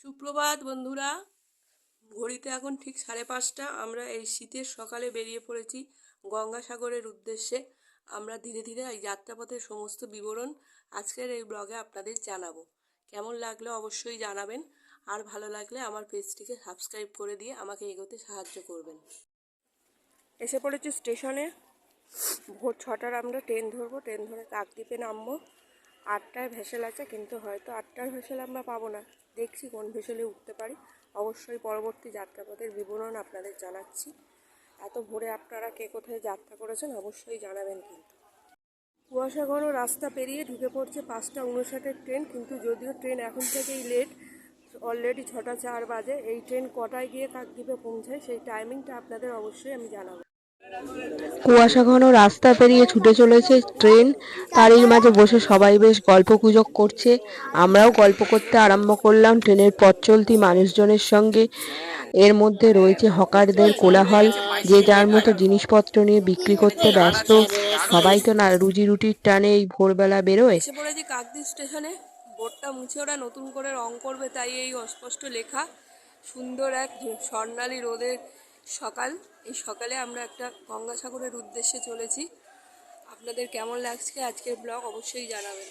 সুপ্রভাত, বন্ধুরা। ঘড়িতে এখন ঠিক সাড়ে পাঁচটা। আমরা এই শীতের সকালে বেরিয়ে পড়েছি গঙ্গাসাগরের উদ্দেশ্যে। আমরা ধীরে ধীরে এই যাত্রাপথের সমস্ত বিবরণ আজকের এই ব্লগে আপনাদের জানাব। কেমন লাগলে অবশ্যই জানাবেন। আর ভালো লাগলে আমার পেজটিকে সাবস্ক্রাইব করে দিয়ে আমাকে এগোতে সাহায্য করবেন। এসে পড়েছি স্টেশনে। ভোর ছটার আমরা ট্রেন ধরবো। ট্রেন ধরে কাকদ্বীপে নামবো। আটটায় ভেসেল আছে, কিন্তু হয়তো আটটার ভেসেল আমরা পাবো না। দেখছি কোন ভেসেলে উঠতে পারি। অবশ্যই পরবর্তী যাত্রাপথের বিবরণ আপনাদের জানাচ্ছি। এত ভোরে আপনারা কে কোথায় যাত্রা করেছেন অবশ্যই জানাবেন কিন্তু। কুয়াশা ঘন রাস্তা পেরিয়ে ঢুকে পড়ছে পাঁচটা উনষাটের ট্রেন, কিন্তু যদিও ট্রেন এখন থেকেই লেট অলরেডি ছটা চার বাজে, এই ট্রেন কটায় গিয়ে কাকদ্বীপে পৌঁছায় সেই টাইমিংটা আপনাদের অবশ্যই আমি জানাব। কুয়াশা ঘন রাস্তা পেরিয়ে ছুটে চলেছে ট্রেন। তারই মাঝে বসে সবাই বেশ গল্প গুজব করছে। আমরাও গল্প করতে আরম্ভ করলাম ট্রেনের পথ চলতি মানুষজনের সঙ্গে। এর মধ্যে রয়েছে হকারদের কোলাহল, যে যার মতো জিনিসপত্র নিয়ে বিক্রি করতে ব্যস্ত। সবাই তো না রুজি রুটির টানে এই ভোরবেলা বেরোয়। কাকদ্বীপ স্টেশনে বোর্ডটা মুছে ওরা নতুন করে রং করবে, তাই এই অস্পষ্ট লেখা। সুন্দর এক স্বর্ণালী রোদের সকাল। এই সকালে আমরা একটা গঙ্গাসাগরের উদ্দেশ্যে চলেছি। আপনাদের কেমন লাগছে আজকের ব্লগ অবশ্যই জানাবেন।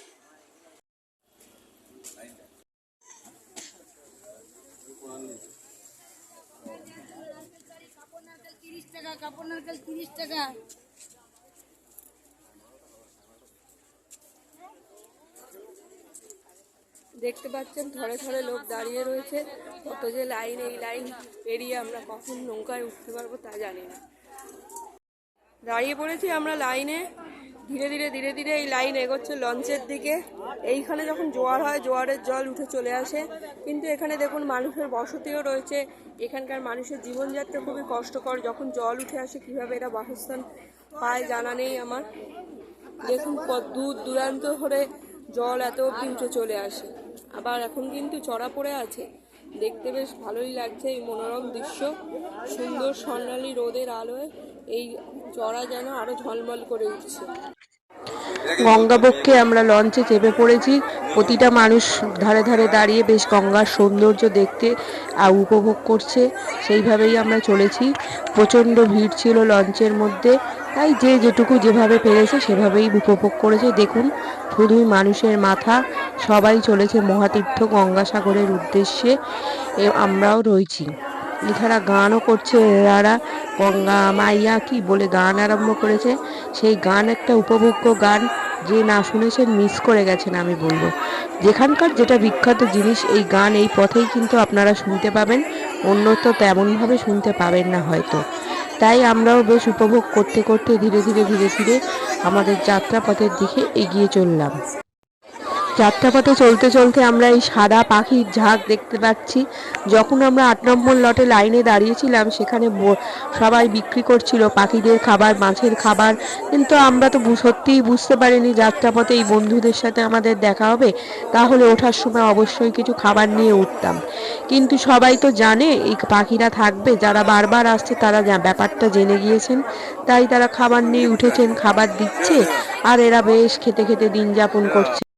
টাকা, কাপড় নারকেল তিরিশ টাকা। দেখতে পাচ্ছেন থরে থরে লোক দাঁড়িয়ে রয়েছে। কত যে লাইন, এই লাইন পেরিয়ে আমরা কখন নৌকায় উঠতে পারব তা জানি না। দাঁড়িয়ে পড়েছি আমরা লাইনে। ধীরে ধীরে ধীরে ধীরে এই লাইন এগোচ্ছে লঞ্চের দিকে। এইখানে যখন জোয়ার হয়, জোয়ারের জল উঠে চলে আসে। কিন্তু এখানে দেখুন মানুষের বসতিও রয়েছে। এখানকার মানুষের জীবনযাত্রা খুবই কষ্টকর। যখন জল উঠে আসে, কীভাবে এরা বাসস্থান পায় জানা নেই আমার। দেখুন দূর দূরান্ত ধরে জল এত উঠে চলে আসে। আবার এখন কিন্তু চড়া পড়ে আছে। দেখতে বেশ ভালোই লাগছে এই মনোরম দৃশ্য। সুন্দর স্বর্ণালী রোদের আলোয় এই চড়া যেন আরও ঝলমল করে উঠছে। গঙ্গাবক্ষে আমরা লঞ্চে চেপে পড়েছি। প্রতিটা মানুষ ধারে ধারে দাঁড়িয়ে বেশ গঙ্গার সৌন্দর্য দেখতে উপভোগ করছে। সেইভাবেই আমরা চলেছি। প্রচণ্ড ভিড় ছিল লঞ্চের মধ্যে। তাই যে যেটুকু যেভাবে পেরেছে সেভাবেই উপভোগ করেছে। দেখুন শুধুই মানুষের মাথা, সবাই চলেছে মহাতীর্থ গঙ্গাসাগরের উদ্দেশ্যে। আমরাও রয়েছি। এছাড়া গানও করছে এরারা গঙ্গা মাইয়া, কি বলে গান আরম্ভ করেছে? সেই গান একটা উপভোগ্য গান, যে না শুনেছেন মিস করে গেছেন আমি বলব। যেখানকার যেটা বিখ্যাত জিনিস, এই গান এই পথেই কিন্তু আপনারা শুনতে পাবেন, অন্যত্র তেমনভাবে শুনতে পাবেন না হয়তো। তাই আমরাও বেশ উপভোগ করতে করতে ধীরে ধীরে ধীরে ধীরে আমাদের যাত্রাপথের দিকে এগিয়ে চললাম। যাত্রাপথে চলতে চলতে আমরা এই সাদা পাখির ঝাঁক দেখতে পাচ্ছি। যখন আমরা আট নম্বর লটে লাইনে দাঁড়িয়েছিলাম, সেখানে সবাই বিক্রি করছিল পাখিদের খাবার, মাছের খাবার। কিন্তু আমরা তো সত্যিই বুঝতে পারিনি যাত্রাপথে এই বন্ধুদের সাথে আমাদের দেখা হবে। তাহলে ওঠার সময় অবশ্যই কিছু খাবার নিয়ে উঠতাম। কিন্তু সবাই তো জানে, এই পাখিরা থাকবে। যারা বারবার আসছে, তারা ব্যাপারটা জেনে গিয়েছেন। তাই তারা খাবার নিয়ে উঠেছেন, খাবার দিচ্ছে। আর এরা বেশ খেতে খেতে দিন যাপন করছে।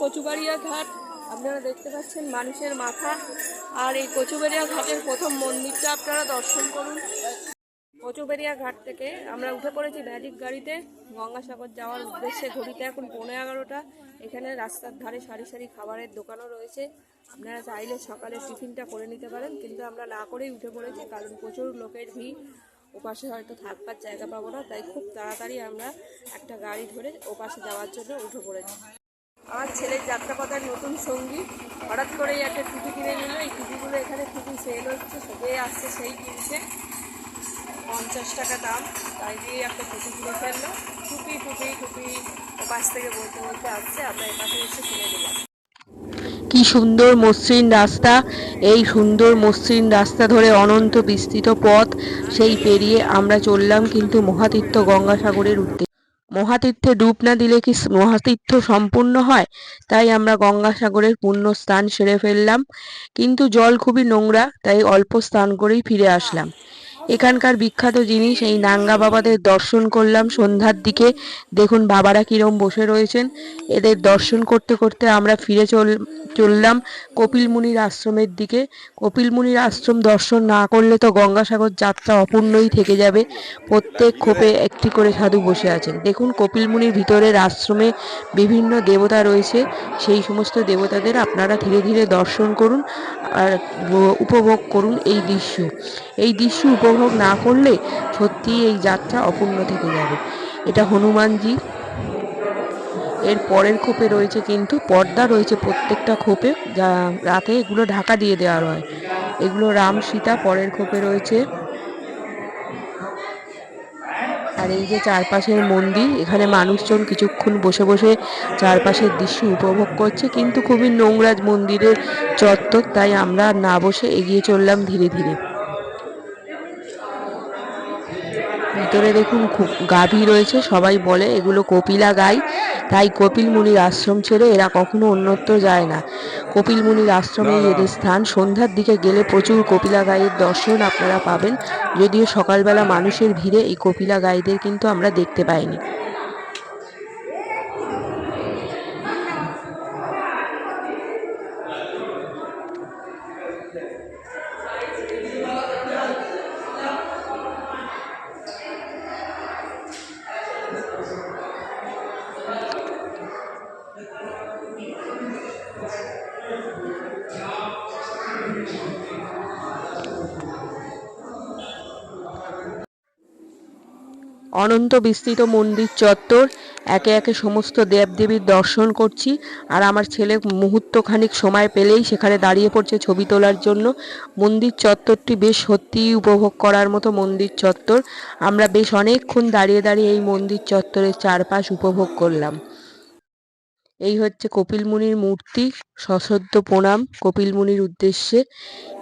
কচুবাড়িয়া ঘাট। আপনারা দেখতে পাচ্ছেন মানুষের মাথা। আর এই কচুবাড়িয়া ঘাটের প্রথম মন্দিরটা আপনারা দর্শন করুন। কচুবেরিয়া ঘাট থেকে আমরা উঠে পড়েছি ম্যাজিক গাড়িতে। গঙ্গাসাগর যাওয়ার উদ্দেশ্যে ঘড়িতে এখন পৌনে এগারোটা। এখানে রাস্তার ধারে সারি সারি খাবারের দোকানও রয়েছে। আপনারা চাইলে সকালে টিফিনটা করে নিতে পারেন, কিন্তু আমরা না করেই উঠে পড়েছি কারণ প্রচুর লোকের ভিড়। ওপাশে হয়তো থাকবার জায়গা পাবো না, তাই খুব তাড়াতাড়ি আমরা একটা গাড়ি ধরে ওপাশে যাওয়ার জন্য উঠে পড়েছি। আমার ছেলের যাত্রাপথার নতুন সঙ্গী হঠাৎ করেই একটা টুপি কিনে নিল। এই টুপিগুলো এখানে টুপি সেল হচ্ছে, সবে আসছে সেই কিনছে পঞ্চাশ টাকা দাম, তাই দিয়ে একটা টুপি কিনে ফেলল। টুপি টুপি টুপি ওপাশ থেকে বলতে বলতে আসছে, আমরা এপাশে এসে কিনে দিলাম কি সুন্দর মসৃণ রাস্তা, এই সুন্দর মসৃণ রাস্তা ধরে অনন্ত বিস্তৃত পথ, সেই পেরিয়ে আমরা চললাম কিন্তু মহাতীর্থ গঙ্গাসাগরের উদ্দেশ্যে। মহাতীর্থে ডুব না দিলে কি মহাতীর্থ সম্পূর্ণ হয়? তাই আমরা গঙ্গাসাগরের পূর্ণ স্থান সেরে ফেললাম। কিন্তু জল খুবই নোংরা, তাই অল্প স্থান করেই ফিরে আসলাম। এখানকার বিখ্যাত জিনিস, এই নাঙ্গা বাবাদের দর্শন করলাম সন্ধ্যার দিকে। দেখুন বাবারা কিরম বসে রয়েছেন। এদের দর্শন করতে করতে আমরা ফিরে চল, চললাম কপিল মুনির আশ্রমের দিকে। কপিল মুনির আশ্রম দর্শন না করলে তো গঙ্গাসাগর যাত্রা অপূর্ণই থেকে যাবে। প্রত্যেক খোপে একটি করে সাধু বসে আছেন। দেখুন কপিল মুনির ভিতরের আশ্রমে বিভিন্ন দেবতা রয়েছে। সেই সমস্ত দেবতাদের আপনারা ধীরে ধীরে দর্শন করুন আর উপভোগ করুন এই দৃশ্য। এই দৃশ্য উপভোগ না করলে সত্যিই এই যাত্রা অপূর্ণ থেকে যাবে। এটা হনুমানজি এর পরের খোপে রয়েছে কিন্তু পর্দা রয়েছে প্রত্যেকটা খোপে, যা রাতে এগুলো ঢাকা দিয়ে দেওয়া হয়। এগুলো রাম সীতা, পরের খোপে রয়েছে। আর এই যে চারপাশের মন্দির, এখানে মানুষজন কিছুক্ষণ বসে বসে চারপাশের দৃশ্য উপভোগ করছে, কিন্তু খুবই নোংরা মন্দিরের চত্বর, তাই আমরা না বসে এগিয়ে চললাম ধীরে ধীরে। ভিতরে দেখুন খুব গাভী রয়েছে সবাই বলে এগুলো কপিলা গাই তাই কপিল মুনির আশ্রম ছেড়ে এরা কখনো অন্যত্র যায় না। কপিল মুনির আশ্রমে এদের স্থান সন্ধ্যার দিকে গেলে প্রচুর কপিলা গাইয়ের দর্শন আপনারা পাবেন। যদিও সকালবেলা মানুষের ভিড়ে এই কপিলা গাইদের কিন্তু আমরা দেখতে পাইনি। অনন্ত বিস্তৃত মন্দির চত্বর, একে একে সমস্ত দেবদেবীর দর্শন করছি। আর আমার ছেলে মুহূর্তখানিক সময় পেলেই সেখানে দাঁড়িয়ে পড়ছে ছবি তোলার জন্য। মন্দির চত্বরটি বেশ সত্যিই উপভোগ করার মতো মন্দির চত্বর। আমরা বেশ অনেকক্ষণ দাঁড়িয়ে দাঁড়িয়ে এই মন্দির চত্বরের চারপাশ উপভোগ করলাম। এই হচ্ছে কপিল মুনির মূর্তি সশ্রদ্ধ প্রণাম, কপিল মুনির উদ্দেশ্যে।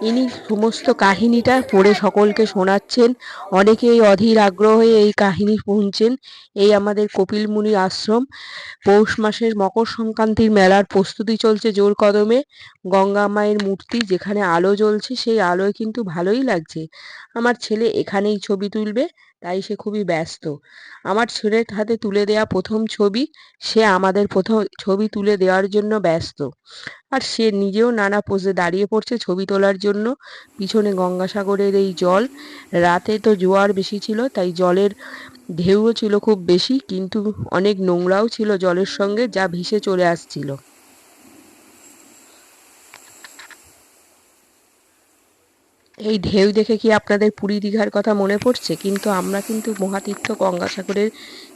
ইনি সমস্ত কাহিনীটা পড়ে সকলকে শোনাচ্ছেন। অনেকেই অধীর আগ্রহে এই কাহিনী শুনছেন। এই আমাদের কপিল মুনির আশ্রম। পৌষ মাসের মকর সংক্রান্তির মেলার প্রস্তুতি চলছে জোর কদমে। গঙ্গা মায়ের মূর্তি যেখানে আলো জ্বলছে, সেই আলোয় কিন্তু ভালোই লাগছে। আমার ছেলে এখানেই ছবি তুলবে। তাই সে খুবই ব্যস্ত। আমার ছেলের হাতে তুলে দেয়া প্রথম ছবি, সে আমাদের প্রথম ছবি তুলে দেওয়ার জন্য ব্যস্ত। আর সে নিজেও নানা পোজে দাঁড়িয়ে পড়ছে ছবি তোলার জন্য। পিছনে গঙ্গাসাগরের এই জল, রাতে তো জোয়ার বেশি ছিল, তাই জলের ঢেউও ছিল খুব বেশি, কিন্তু অনেক নোংরাও ছিল জলের সঙ্গে, যা ভেসে চলে আসছিল। এই ঢেউ দেখে কি আপনাদের পুরী দীঘার কথা মনে পড়ছে? কিন্তু আমরা কিন্তু মহাতীর্থ গঙ্গাসাগরের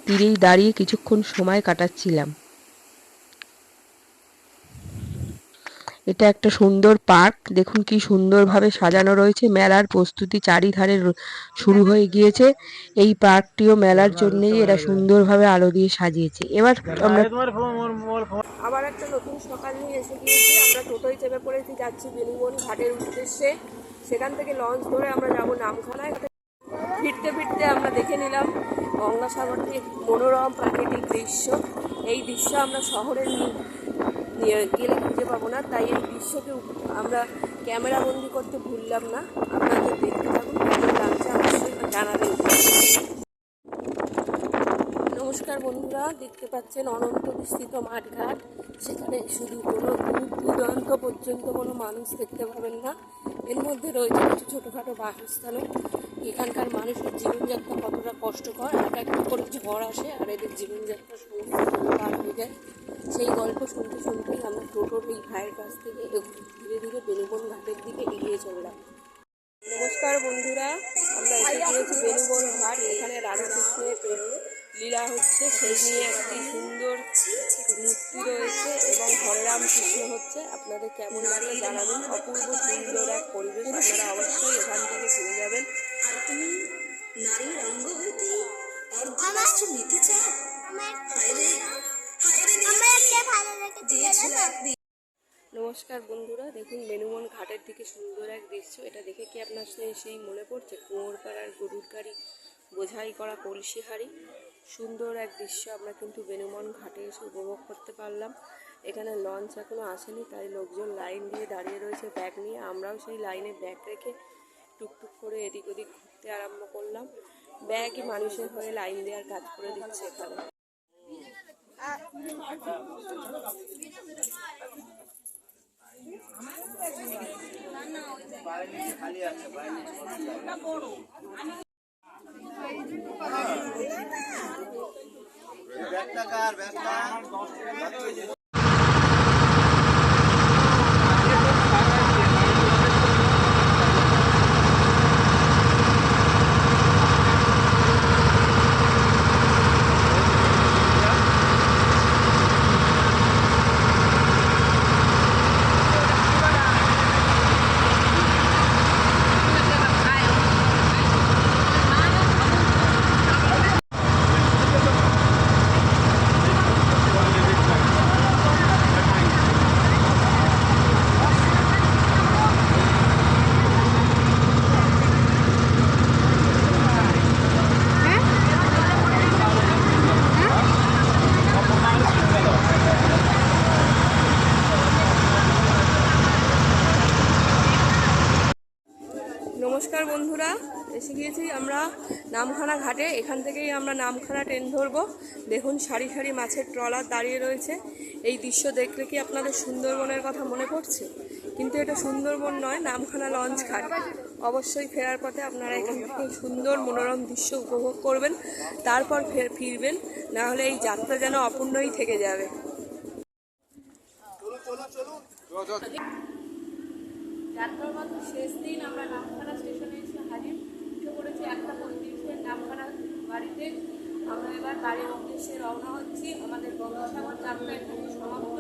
তীরেই দাঁড়িয়ে কিছুক্ষণ সময় কাটাচ্ছিলাম। এটা একটা সুন্দর পার্ক। দেখুন কি সুন্দরভাবে সাজানো রয়েছে। মেলার প্রস্তুতি চারিধারে শুরু হয়ে গিয়েছে। এই পার্কটিও মেলার জন্যই এরা সুন্দরভাবে আলো দিয়ে সাজিয়েছে। এবার আমরা আবার একটা নতুন সকাল নিয়ে এসে গিয়েছি। আমরা টোটোয় চেপে পড়েছি, যাচ্ছি বেনুবন ঘাটের উদ্দেশ্যে। সেখান থেকে লঞ্চ ধরে আমরা যাব নামখানায়। ফিরতে ফিরতে আমরা দেখে নিলাম গঙ্গাসাগরটি মনোরম প্রাকৃতিক দৃশ্য। এই দৃশ্য আমরা শহরে নি- নিয়ে গেলে খুঁজে পাবো না। তাই এই দৃশ্যকে আমরা ক্যামেরা বন্দি করতে ভুললাম না। আপনাদের দেখতে থাকুন নমস্কার বন্ধুরা, দেখতে পাচ্ছেন অনন্ত বিস্তৃত মাঠঘাট। সেখানে শুধু কোনো দূর দূরান্ত পর্যন্ত কোনো মানুষ দেখতে পাবেন না। এর মধ্যে রয়েছে কিছু ছোটোখাটো বাসস্থানও এখানকার মানুষের জীবনযাত্রা কতটা কষ্টকর এক একটা করে ঝড় আসে আর এদের জীবনযাত্রা সমস্ত পার হয়ে যায়। সেই গল্প শুনতে শুনতেই আমরা টোটোর এই ভাইয়ের কাছ থেকে ধীরে ধীরে বেনুবন ঘাটের দিকে এগিয়ে চললাম নমস্কার বন্ধুরা, আমরা এসে গিয়েছি বেনুবন ঘাট। এখানে রাধাকৃষ্ণের লীলা হচ্ছে। সেই নিয়ে একটি অর্ধরাষ্ট্র নিতে চাও নমস্কার বন্ধুরা দেখুন বেনুমন ঘাটের দিকে সুন্দর এক দৃশ্য। এটা দেখে কি আপনার সেই সেই মনে পড়ছে? কুয়োরপাড়ার গরুর গাড়ি বোঝাই করা কলসি হাড়ি সুন্দর এক দৃশ্য আমরা কিন্তু বেনুমন ঘাটে এসে উপভোগ করতে পারলাম। এখানে লঞ্চ এখনও আসেনি তাই লোকজন লাইন দিয়ে দাঁড়িয়ে রয়েছে ব্যাগ নিয়ে। আমরাও সেই লাইনে ব্যাগ রেখে টুকটুক করে এদিক ওদিক ঘুরতে আরম্ভ করলাম। ব্যাগই মানুষের হয়ে লাইন দেওয়ার কাজ করে দিচ্ছে এখানে। ব্যাগটা কার ব্যাগটা নমস্কার বন্ধুরা এসে গিয়েছি আমরা নামখানা ঘাটে। এখান থেকেই আমরা নামখানা ট্রেন ধরবো। দেখুন সারি সারি মাছের ট্রলার দাঁড়িয়ে রয়েছে। এই দৃশ্য দেখলে কি আপনাদের সুন্দরবনের কথা মনে পড়ছে? কিন্তু এটা সুন্দরবন নয় নামখানা লঞ্চ ঘাট। অবশ্যই ফেরার পথে আপনারা এখান থেকে সুন্দর মনোরম দৃশ্য উপভোগ করবেন তারপর ফের ফিরবেন না হলে এই যাত্রা যেন অপূর্ণই থেকে যাবে। যাত্রার মাত্র শেষ দিন আমরা নামখানা স্টেশনে এসে হাজির উঠে পড়েছি একটা পঁয়ত্রিশের নামখানা বাড়িতে আমরা এবার বাড়ির উদ্দেশ্যে রওনা হচ্ছি। আমাদের গঙ্গাসাগর যাত্রা এখানে সমাপ্ত।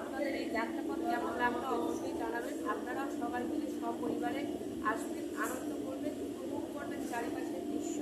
আপনাদের এই যাত্রাপথ কেমন লাগল অবশ্যই জানাবেন। আপনারা সবাই মিলে সপরিবারে আসবেন, আনন্দ করবেন, উপভোগ করবেন চারিপাশের দৃশ্য।